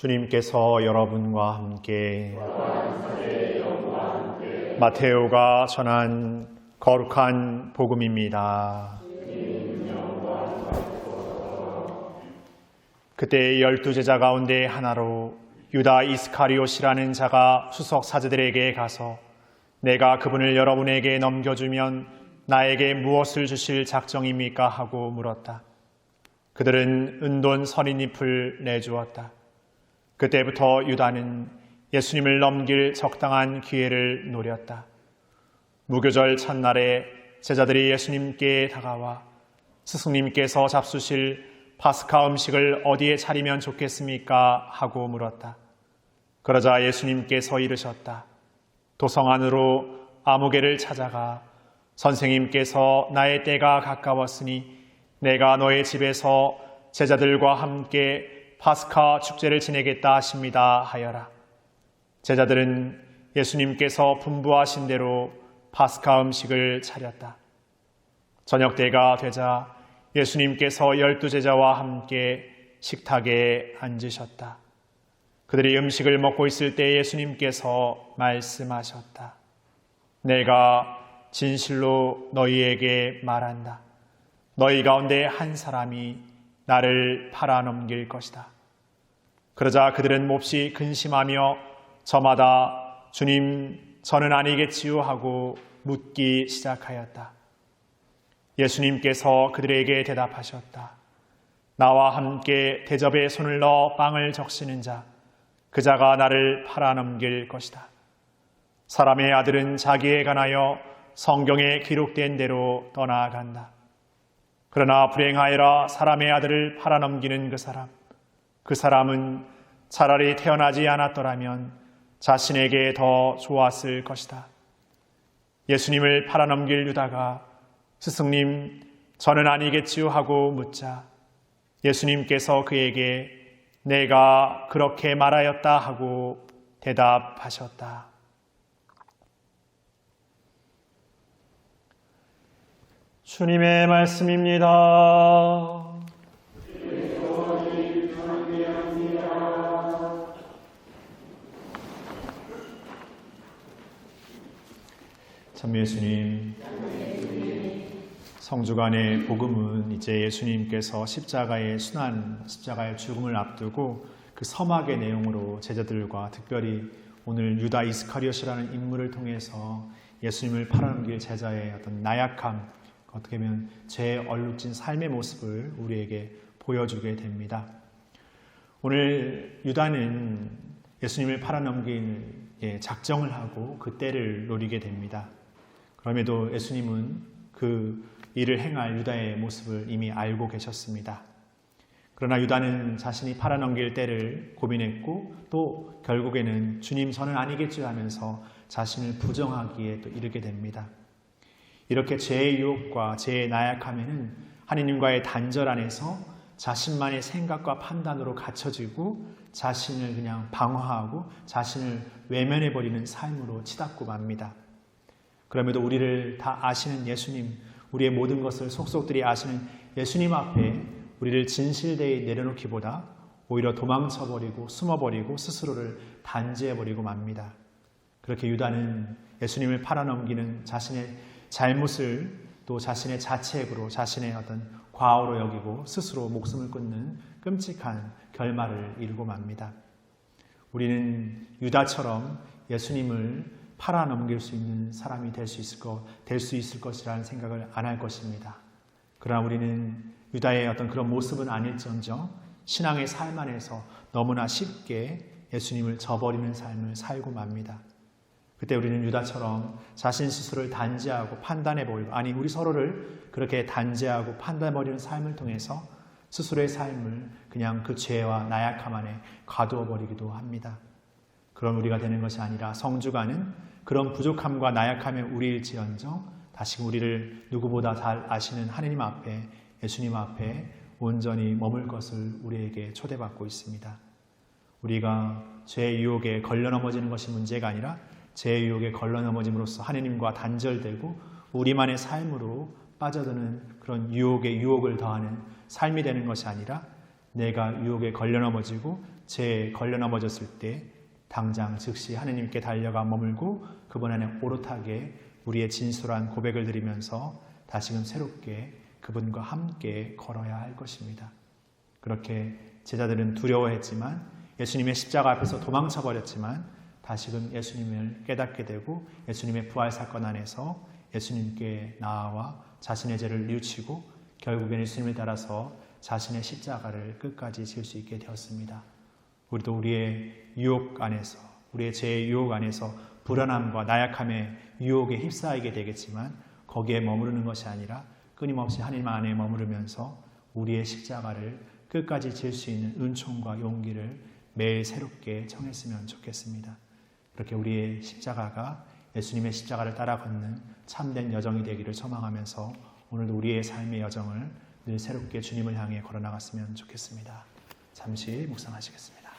주님께서 여러분과 함께 마테오가 전한 거룩한 복음입니다. 그때 열두 제자 가운데 하나로 유다 이스카리옷이라는 자가 수석 사제들에게 가서 내가 그분을 여러분에게 넘겨주면 나에게 무엇을 주실 작정입니까? 하고 물었다. 그들은 은돈 선인잎을 내주었다. 그때부터 유다는 예수님을 넘길 적당한 기회를 노렸다. 무교절 첫날에 제자들이 예수님께 다가와 스승님께서 잡수실 파스카 음식을 어디에 차리면 좋겠습니까? 하고 물었다. 그러자 예수님께서 이르셨다. 도성 안으로 아무개를 찾아가 선생님께서 나의 때가 가까웠으니 내가 너의 집에서 제자들과 함께 파스카 축제를 지내겠다 하십니다 하여라. 제자들은 예수님께서 분부하신 대로 파스카 음식을 차렸다. 저녁 때가 되자 예수님께서 열두 제자와 함께 식탁에 앉으셨다. 그들이 음식을 먹고 있을 때 예수님께서 말씀하셨다. 내가 진실로 너희에게 말한다. 너희 가운데 한 사람이 나를 팔아넘길 것이다. 그러자 그들은 몹시 근심하며 저마다 주님, 저는 아니겠지요 하고 묻기 시작하였다. 예수님께서 그들에게 대답하셨다. 나와 함께 대접에 손을 넣어 빵을 적시는 자, 그 자가 나를 팔아넘길 것이다. 사람의 아들은 자기에 관하여 성경에 기록된 대로 떠나간다. 그러나 불행하여라 사람의 아들을 팔아넘기는 그 사람. 그 사람은 차라리 태어나지 않았더라면 자신에게 더 좋았을 것이다. 예수님을 팔아넘길 유다가 스승님, 저는 아니겠지요 하고 묻자 예수님께서 그에게 내가 그렇게 말하였다 하고 대답하셨다. 주님의 말씀입니다. 참 예수님, 성주간의 복음은 이제 예수님께서 십자가의 순환, 십자가의 죽음을 앞두고 그 서막의 내용으로 제자들과 특별히 오늘 유다 이스카리ot이라는 인물을 통해서 예수님을 팔아넘길 제자의 어떤 나약함, 어떻게 보면 죄 얼룩진 삶의 모습을 우리에게 보여주게 됩니다. 오늘 유다는 예수님을 팔아넘길 예, 작정을 하고 그 때를 노리게 됩니다. 그럼에도 예수님은 그 일을 행할 유다의 모습을 이미 알고 계셨습니다. 그러나 유다는 자신이 팔아넘길 때를 고민했고 또 결국에는 주님 저는 아니겠죠 하면서 자신을 부정하기에 또 이르게 됩니다. 이렇게 죄의 유혹과 죄의 나약함에는 하느님과의 단절 안에서 자신만의 생각과 판단으로 갇혀지고 자신을 그냥 방어하고 자신을 외면해버리는 삶으로 치닫고 맙니다. 그럼에도 우리를 다 아시는 예수님, 우리의 모든 것을 속속들이 아시는 예수님 앞에 우리를 진실되이 내려놓기보다 오히려 도망쳐버리고 숨어버리고 스스로를 단죄해버리고 맙니다. 그렇게 유다는 예수님을 팔아넘기는 자신의 잘못을 또 자신의 자책으로 자신의 어떤 과오로 여기고 스스로 목숨을 끊는 끔찍한 결말을 이루고 맙니다. 우리는 유다처럼 예수님을 팔아넘길 수 있는 사람이 될 수 있을 것, 될 수 있을 것이라는 생각을 안 할 것입니다. 그러나 우리는 유다의 어떤 그런 모습은 아닐지언정 신앙의 삶 안에서 너무나 쉽게 예수님을 저버리는 삶을 살고 맙니다. 그때 우리는 유다처럼 자신 스스로를 단죄하고 판단해 버리고 아니 우리 서로를 그렇게 단죄하고 판단해 버리는 삶을 통해서 스스로의 삶을 그냥 그 죄와 나약함 안에 가두어 버리기도 합니다. 그런 우리가 되는 것이 아니라 성주가는 그런 부족함과 나약함의 우리일지언정 다시 우리를 누구보다 잘 아시는 하느님 앞에 예수님 앞에 온전히 머물 것을 우리에게 초대받고 있습니다. 우리가 죄 유혹에 걸려 넘어지는 것이 문제가 아니라 죄 유혹에 걸려 넘어짐으로써 하느님과 단절되고 우리만의 삶으로 빠져드는 그런 유혹에 유혹을 더하는 삶이 되는 것이 아니라 내가 유혹에 걸려 넘어지고 죄에 걸려 넘어졌을 때 당장 즉시 하느님께 달려가 머물고 그분 안에 오롯하게 우리의 진솔한 고백을 드리면서 다시금 새롭게 그분과 함께 걸어야 할 것입니다. 그렇게 제자들은 두려워했지만 예수님의 십자가 앞에서 도망쳐 버렸지만 다시금 예수님을 깨닫게 되고 예수님의 부활 사건 안에서 예수님께 나아와 자신의 죄를 뉘우치고 결국엔 예수님을 따라서 자신의 십자가를 끝까지 질 수 있게 되었습니다. 우리도 우리의 유혹 안에서 우리의 죄의 유혹 안에서 불안함과 나약함의 유혹에 휩싸이게 되겠지만 거기에 머무르는 것이 아니라 끊임없이 하나님 안에 머무르면서 우리의 십자가를 끝까지 질 수 있는 은총과 용기를 매일 새롭게 청했으면 좋겠습니다. 그렇게 우리의 십자가가 예수님의 십자가를 따라 걷는 참된 여정이 되기를 소망하면서 오늘도 우리의 삶의 여정을 늘 새롭게 주님을 향해 걸어나갔으면 좋겠습니다. 잠시 묵상하시겠습니다.